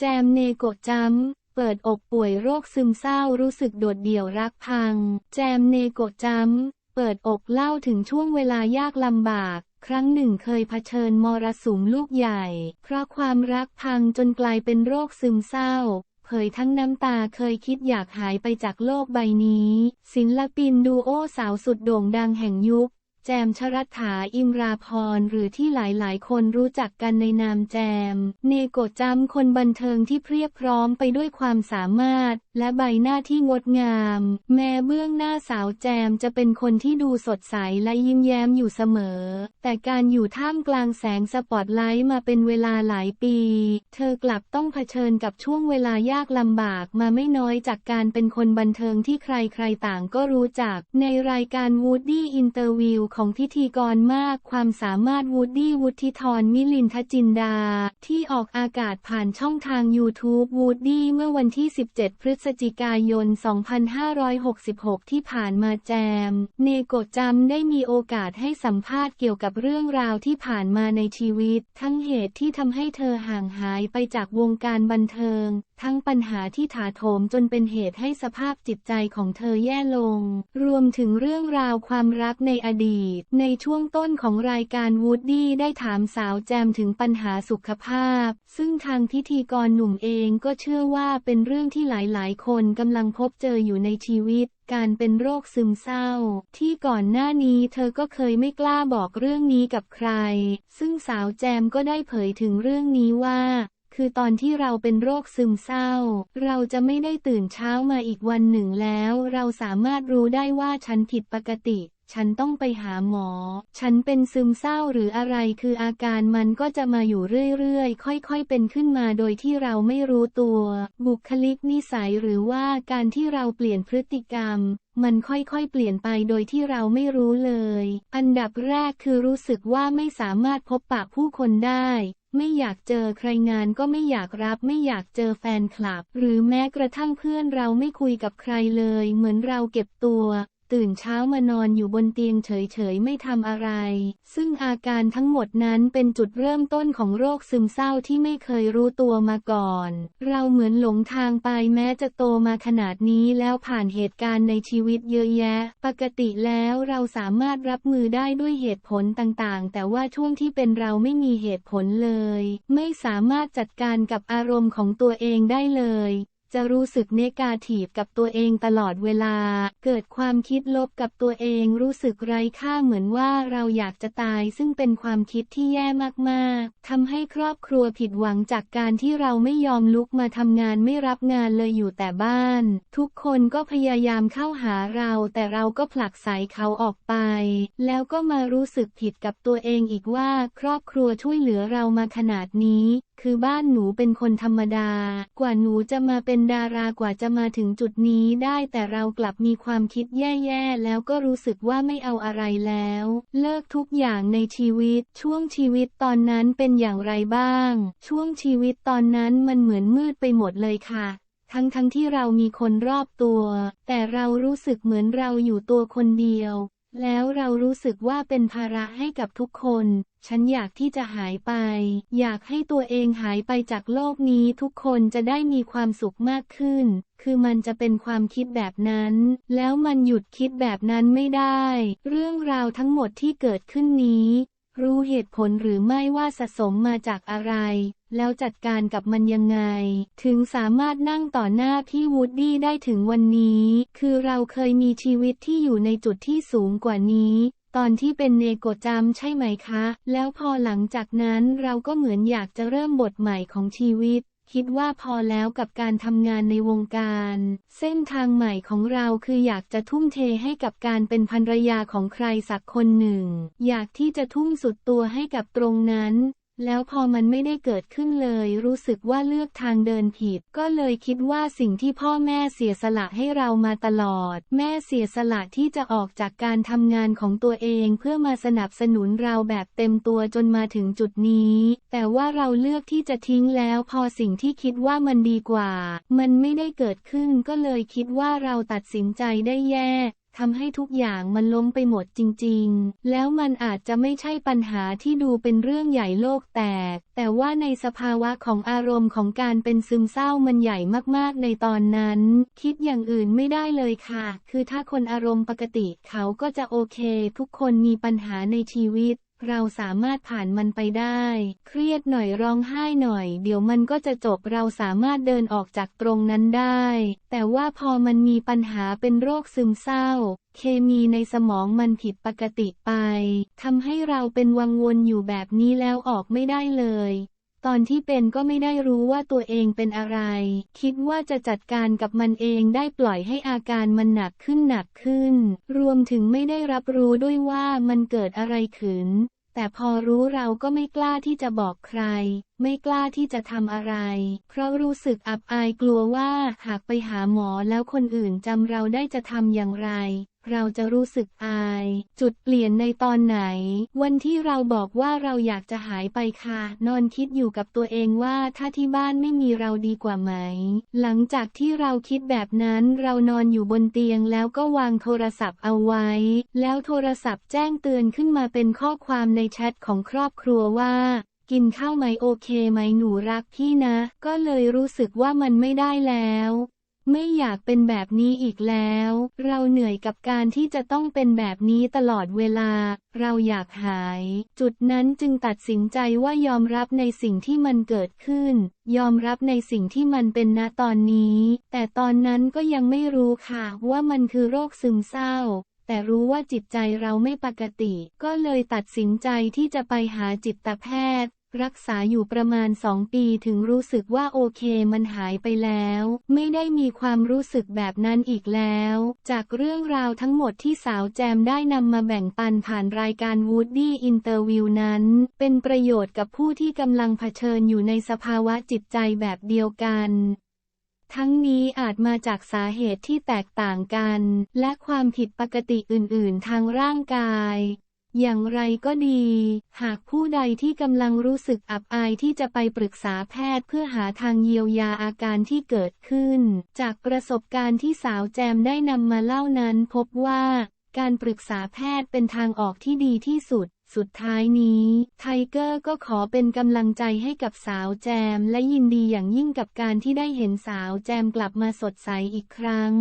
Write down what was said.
แจมเนโกะจัมเปิดอกป่วยโรคซึมเศร้ารู้สึกโดดเดี่ยวรักพัง แจมเนโกะจัมเปิดอกเล่าถึงช่วงเวลายากลำบาก ครั้งหนึ่งเคยเผชิญมรสุมลูกใหญ่ เพราะความรักพังจนกลายเป็นโรคซึมเศร้าเผยทั้งน้ำตาเคยคิดอยากหายไปจากโลกใบนี้ ศิลปินดูโอสาวสุดโด่งดังแห่งยุค จมชรัตถาอิมราพรหรือที่หลายๆ คนรู้จักกันในนามแจม เนโกจำคนบันเทิงที่เพียบพร้อมไปด้วยความสามารถ และใบหน้าที่งดงาม แม้เบื้องหน้าสาวแจมจะเป็นคนที่ดูสดใสและยิ้มแย้มอยู่เสมอ แต่การอยู่ท่ามกลางแสงสปอตไลท์มาเป็นเวลาหลายปี เธอกลับต้องเผชิญกับช่วงเวลายากลำบากมาไม่น้อยจากการเป็นคนบันเทิงที่ใครๆต่างก็รู้จัก ในรายการ Woody Interview ของพิธีกรมาก ความสามารถ Woody วุฒิธรมิลินทจินดา ที่ออกอากาศผ่านช่องทาง YouTube Woody เมื่อวันที่ 17 พฤศจิกายน 2566 ที่ผ่านมาแจม เนโกจำได้มีโอกาสให้สัมภาษณ์เกี่ยวกับเรื่องราวที่ผ่านมาในชีวิต ทั้งเหตุที่ทำให้เธอห่างหายไปจากวงการบันเทิง ทั้งปัญหาที่ถาโถมจนเป็นเหตุให้สภาพจิตใจของเธอแย่ลง รวมถึงเรื่องราวความรักในอดีต ในช่วงต้นของรายการวูดดี้ได้ถามสาวแจมถึงปัญหาสุขภาพ ซึ่งทางพิธีกรหนุ่มเองก็เชื่อว่าเป็นเรื่องที่หลายๆ คนกำลังพบเจออยู่ในชีวิตการเป็นโรคซึมเศร้า ที่ก่อนหน้านี้เธอก็เคยไม่กล้าบอกเรื่องนี้กับใคร ซึ่งสาวแจมก็ได้เผยถึงเรื่องนี้ว่า คือตอนที่เราเป็นโรคซึมเศร้า เราจะไม่ได้ตื่นเช้ามาอีกวันหนึ่งแล้ว เราสามารถรู้ได้ว่าฉันผิดปกติ ฉันต้องไปหาหมอ ฉันเป็นซึมเศร้าหรืออะไรคืออาการมันก็จะมาอยู่เรื่อยๆ ค่อยๆ เป็นขึ้นมาโดยที่เราไม่รู้ตัว บุคลิกนิสัยหรือว่าการที่เราเปลี่ยนพฤติกรรมมันค่อยๆ เปลี่ยนไปโดยที่เราไม่รู้เลย อันดับแรกคือรู้สึกว่าไม่สามารถพบปะผู้คนได้ ไม่อยากเจอใครงานก็ไม่อยากรับไม่อยากเจอแฟนคลับ หรือแม้กระทั่งเพื่อนเราไม่คุยกับใครเลย เหมือนเราเก็บตัว ตื่นเช้ามานอนอยู่บนเตียงเฉยๆไม่ทำอะไร ซึ่งอาการทั้งหมดนั้นเป็นจุดเริ่มต้นของโรคซึมเศร้าที่ไม่เคยรู้ตัวมาก่อน เราเหมือนหลงทางไปแม้จะโตมาขนาดนี้แล้วผ่านเหตุการณ์ในชีวิตเยอะแยะ ปกติแล้วเราสามารถรับมือได้ด้วยเหตุผลต่างๆ แต่ว่าช่วงที่เป็นเราไม่มีเหตุผลเลย ไม่สามารถจัดการกับอารมณ์ของตัวเองได้เลย จะรู้สึกเนกาทีฟกับตัวเองตลอดเวลา เกิดความคิดลบกับตัวเองรู้สึกไร้ค่าเหมือนว่าเราอยากจะตายซึ่งเป็นความคิดที่แย่มากๆ ทำให้ครอบครัวผิดหวังจากการที่เราไม่ยอมลุกมาทำงานไม่รับงานเลยอยู่แต่บ้าน ทุกคนก็พยายามเข้าหาเราแต่เราก็ผลักไสเขาออกไป แล้วก็มารู้สึกผิดกับตัวเองอีกว่าครอบครัวช่วยเหลือเรามาขนาดนี้ คือบ้านหนูเป็นคนธรรมดา กว่าหนูจะมาเป็นดารากว่าจะมาถึงจุดนี้ได้แต่เรากลับมีความคิดแย่ๆ แล้วก็รู้สึกว่าไม่เอาอะไรแล้ว เลิกทุกอย่างในชีวิต ช่วงชีวิตตอนนั้นเป็นอย่างไรบ้าง ช่วงชีวิตตอนนั้นมันเหมือนมืดไปหมดเลยค่ะทั้งทั้งที่เรามีคนรอบตัว แต่เรารู้สึกเหมือนเราอยู่ตัวคนเดียว แล้วเรารู้สึกว่าเป็นภาระให้กับทุกคน ฉันอยากที่จะหายไป อยากให้ตัวเองหายไปจากโลกนี้ทุกคนจะได้มีความสุขมากขึ้น คือมันจะเป็นความคิดแบบนั้น แล้วมันหยุดคิดแบบนั้นไม่ได้ เรื่องราวทั้งหมดที่เกิดขึ้นนี้ รู้เหตุผลหรือไม่ว่าสะสมมาจากอะไร แล้วจัดการกับมันยังไง ถึงสามารถนั่งต่อหน้าพี่วูดดี้ได้ถึงวันนี้ คือเราเคยมีชีวิตที่อยู่ในจุดที่สูงกว่านี้ ตอนที่เป็นเนโกจามใช่ไหมคะ แล้วพอหลังจากนั้นเราก็เหมือนอยากจะเริ่มบทใหม่ของชีวิต คิดว่าพอแล้วกับการทำงานในวงการ เส้นทางใหม่ของเราคืออยากจะทุ่มเทให้กับการเป็นภรรยาของใครสักคนหนึ่ง อยากที่จะทุ่มสุดตัวให้กับตรงนั้น แล้วพอมันไม่ได้เกิดขึ้นเลย รู้สึกว่าเลือกทางเดินผิด ก็เลยคิดว่าสิ่งที่พ่อแม่เสียสละให้เรามาตลอด แม่เสียสละที่จะออกจากการทำงานของตัวเองเพื่อมาสนับสนุนเราแบบเต็มตัวจนมาถึงจุดนี้ แต่ว่าเราเลือกที่จะทิ้งแล้วพอสิ่งที่คิดว่ามันดีกว่า มันไม่ได้เกิดขึ้นก็เลยคิดว่าเราตัดสินใจได้แย่ ทำให้ทุกอย่างมันล้มไปหมดจริง ๆ แล้วมันอาจจะไม่ใช่ปัญหาที่ดูเป็นเรื่องใหญ่โลกแตก แต่ว่าในสภาวะของอารมณ์ของการเป็นซึมเศร้ามันใหญ่มากๆในตอนนั้น คิดอย่างอื่นไม่ได้เลยค่ะ คือถ้าคนอารมณ์ปกติเขาก็จะโอเค ทุกคนมีปัญหาในชีวิต เราสามารถผ่านมันไปได้ เครียดหน่อยร้องไห้หน่อย เดี๋ยวมันก็จะจบเราสามารถเดินออกจากตรงนั้นได้ แต่ว่าพอมันมีปัญหาเป็นโรคซึมเศร้า เคมีในสมองมันผิดปกติไปทำให้เราเป็นวังวนอยู่แบบนี้แล้วออกไม่ได้เลย ตอนที่เป็นก็ไม่ได้รู้ว่าตัวเองเป็นอะไร คิดว่าจะจัดการกับมันเองได้ปล่อยให้อาการมันหนักขึ้นหนักขึ้น รวมถึงไม่ได้รับรู้ด้วยว่ามันเกิดอะไรขึ้น แต่พอรู้เราก็ไม่กล้าที่จะบอกใคร ไม่กล้าที่จะทำอะไร เพราะรู้สึกอับอายกลัวว่าหากไปหาหมอแล้วคนอื่นจำเราได้จะทำอย่างไร เราจะรู้สึกอาย จุดเปลี่ยนในตอนไหน วันที่เราบอกว่าเราอยากจะหายไปค่ะ นอนคิดอยู่กับตัวเองว่าถ้าที่บ้านไม่มีเราดีกว่าไหม หลังจากที่เราคิดแบบนั้นเรานอนอยู่บนเตียงแล้วก็วางโทรศัพท์เอาไว้ แล้วโทรศัพท์แจ้งเตือนขึ้นมาเป็นข้อความในแชทของครอบครัวว่ากินข้าวไหมโอเคไหมหนูรักพี่นะ ก็เลยรู้สึกว่ามันไม่ได้แล้ว ไม่อยากเป็นแบบนี้อีกแล้ว เราเหนื่อยกับการที่จะต้องเป็นแบบนี้ตลอดเวลา เราอยากหาย จุดนั้นจึงตัดสินใจว่ายอมรับในสิ่งที่มันเกิดขึ้น ยอมรับในสิ่งที่มันเป็นณตอนนี้ แต่ตอนนั้นก็ยังไม่รู้ค่ะว่ามันคือโรคซึมเศร้าแต่รู้ว่าจิตใจเราไม่ปกติ ก็เลยตัดสินใจที่จะไปหาจิตแพทย์ รักษาอยู่ประมาณสองปีถึงรู้สึกว่าโอเคมันหายไปแล้ว ไม่ได้มีความรู้สึกแบบนั้นอีกแล้ว จากเรื่องราวทั้งหมดที่สาวแจมได้นำมาแบ่งปันผ่านรายการ Woody Interview นั้น เป็นประโยชน์กับผู้ที่กำลังเผชิญอยู่ในสภาวะจิตใจแบบเดียวกันทั้งนี้อาจมาจากสาเหตุที่แตกต่างกัน และความผิดปกติอื่น ๆ ทางร่างกาย อย่างไรก็ดี หากผู้ใดที่กำลังรู้สึกอับอายที่จะไปปรึกษาแพทย์เพื่อหาทางเยียวยาอาการที่เกิดขึ้น จากประสบการณ์ที่สาวแจมได้นำมาเล่านั้นพบว่า การปรึกษาแพทย์เป็นทางออกที่ดีที่สุด สุดท้ายนี้ไทเกอร์ก็ขอเป็นกำลังใจให้กับสาวแจม และยินดีอย่างยิ่งกับการที่ได้เห็นสาวแจมกลับมาสดใสอีกครั้ง